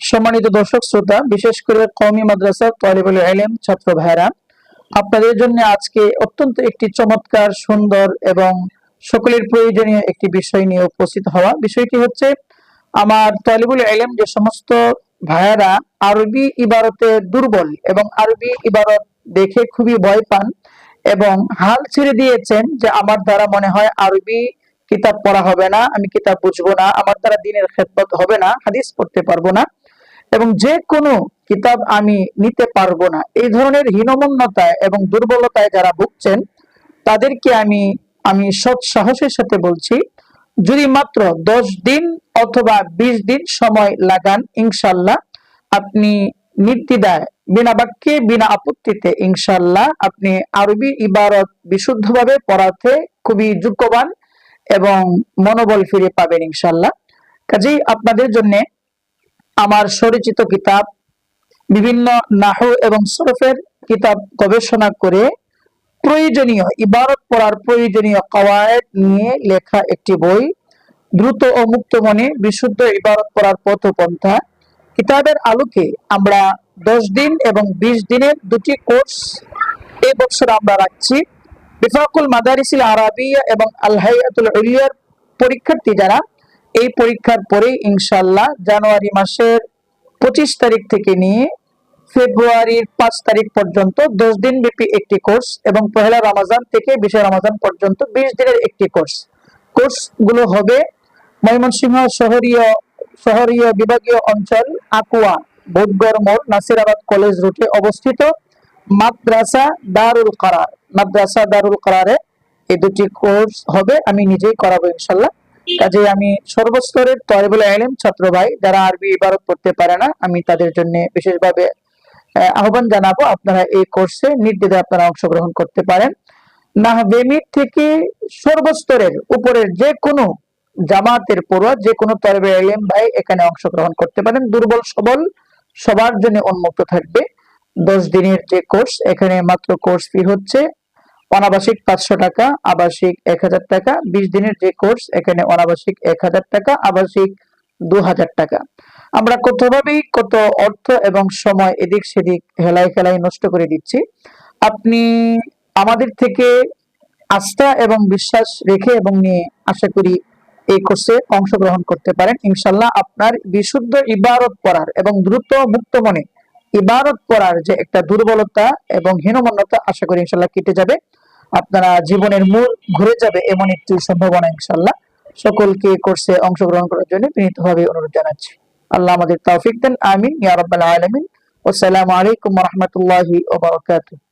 সম্মানিত দর্শক, শ্রোতা, বিশেষ করে কওমি মাদ্রাসা, তালিবুল ইলম, ছাত্র ভাইরা আপনাদের জন্য আজকে অত্যন্ত একটি চমৎকার, সুন্দর এবং সকলের প্রয়োজনীয় একটি বিষয় নিয়ে উপস্থিত হওয়া। বিষয়টি হচ্ছে আমার তালিবুল ইলম যে সমস্ত ভাইয়ারা আরবি ইবারতে দুর্বল এবং আরবি ইবারত দেখে খুবই ভয় পান এবং হাল ছেড়ে দিয়েছেন যে আমার দ্বারা মনে হয় আরবি কিতাব পড়া হবে না, আমি কিতাব বুঝব না, আমার দ্বারা দিনের খেদমত হবে না, হাদিস পড়তে পারব না এবং যে কোনো কিতাব আমি নিতে পারব না। এই ধরনের হীনমন্যতায় এবং দুর্বলতায় যারা ভুগছেন, তাদেরকে আমি আমি সৎ সাহসের সাথে বলছি, যদি মাত্র দশ দিন অথবা বিশ দিন সময় লাগান, ইনশাল্লাহ আপনি নির্দিদায় বিনা বাক্যে, বিনা আপত্তিতে ইনশাল্লাহ আপনি আরবি ইবারত বিশুদ্ধভাবে পড়াতে খুবই যোগ্যবান এবং মনোবল ফিরে পাবেন ইনশাল্লাহ কাজেই আপনাদের জন্য আমার পরিচিত কিতাব, বিভিন্ন নাহু এবং সরফের কিতাব গবেষণা করে প্রয়োজনীয়, ইবারত পড়ার প্রয়োজনীয় কওয়ায়েদ নিয়ে লেখা একটি বই, দ্রুত ও মুক্ত মনে বিশুদ্ধ ইবারত পড়ার পথপন্থা কিতাবের আলোকে আমরা দশ দিন এবং বিশ দিনের দুটি কোর্স এই বছর আমরা রাখছি। বিফাকুল মাদারিসিল আরাবিয়া এবং আল হাইয়াতুল উলিয়ার পরীক্ষার্থী যারা, এই পরীক্ষার পরে ইনশাল্লাহ জানুয়ারি মাসের পঁচিশ তারিখ থেকে নিয়ে ফেব্রুয়ারির পাঁচ তারিখ পর্যন্ত দশ দিন ব্যাপী একটি কোর্স এবং পহেলা রমাজান থেকে বিশে রমাজান পর্যন্ত বিশ দিনের একটি কোর্স। কোর্সগুলো হবে ময়মনসিংহ শহরীয় শহরীয় বিভাগীয় অঞ্চল আকুয়া, বোধগড় মোড়, নাসিরাবাদ কলেজ রুটে অবস্থিত মাদ্রাসা দারুল কারার। মাদ্রাসা দারুল কারারে এই দুটি কোর্স হবে, আমি নিজেই করাবো ইনশাল্লাহ। কাজে আমি সর্বস্তরের তয়বুল আলম ছাত্র ভাই, যারা আরবি ইবারত পড়তে পারে না, আমি তাদের জন্য বিশেষভাবে আহ্বান জানাব আপনারা এই কোর্সে, নির্দ্বিধায় আপনারা অংশগ্রহণ করতে পারেন। নাহবেমির থেকে সর্বস্তরের, উপরের যে কোনো জামাতের পড়ুয়া যে কোনো তরবে এলেম ভাই এখানে অংশগ্রহণ করতে পারেন। দুর্বল সবল, সবার জন্য উন্মুক্ত থাকবে। দশ দিনের যে কোর্স এখানে মাত্র কোর্স ফি হচ্ছে অনাবাসিক পাঁচশো টাকা, আবাসিক এক হাজার টাকা। বিশ দিনের যে কোর্স এখানে অনাবাসিক এক হাজার টাকা, আবাসিক দু হাজার টাকা। আমরা কতভাবেই কত অর্থ এবং সময় এদিক সেদিক হেলাই খেলাই নষ্ট করে দিচ্ছি। আপনি আমাদের থেকে আস্থা এবং বিশ্বাস রেখে এবং নিয়ে আশা করি এই কোর্সে অংশগ্রহণ করতে পারেন। ইনশাল্লাহ আপনার বিশুদ্ধ ইবারত পড়ার এবং দ্রুত মুক্ত মনে ইবারত পড়ার যে একটা দুর্বলতা এবং হীনমন্যতা, আশা করি ইনশাল্লাহ কেটে যাবে। আপনারা জীবনের মূল ঘুরে যাবে এমন একটি সম্ভাবনা ইনশাল্লাহ সকলকে কোর্সে অংশগ্রহণ করার জন্য বিনীতভাবে অনুরোধ জানাচ্ছি। আল্লাহ আমাদের তৌফিক দেন। আমিন। ইয়া রাব্বাল আলামিন। আসসালামু আলাইকুম ওয়া রাহমাতুল্লাহি ওয়া বারাকাতুহু।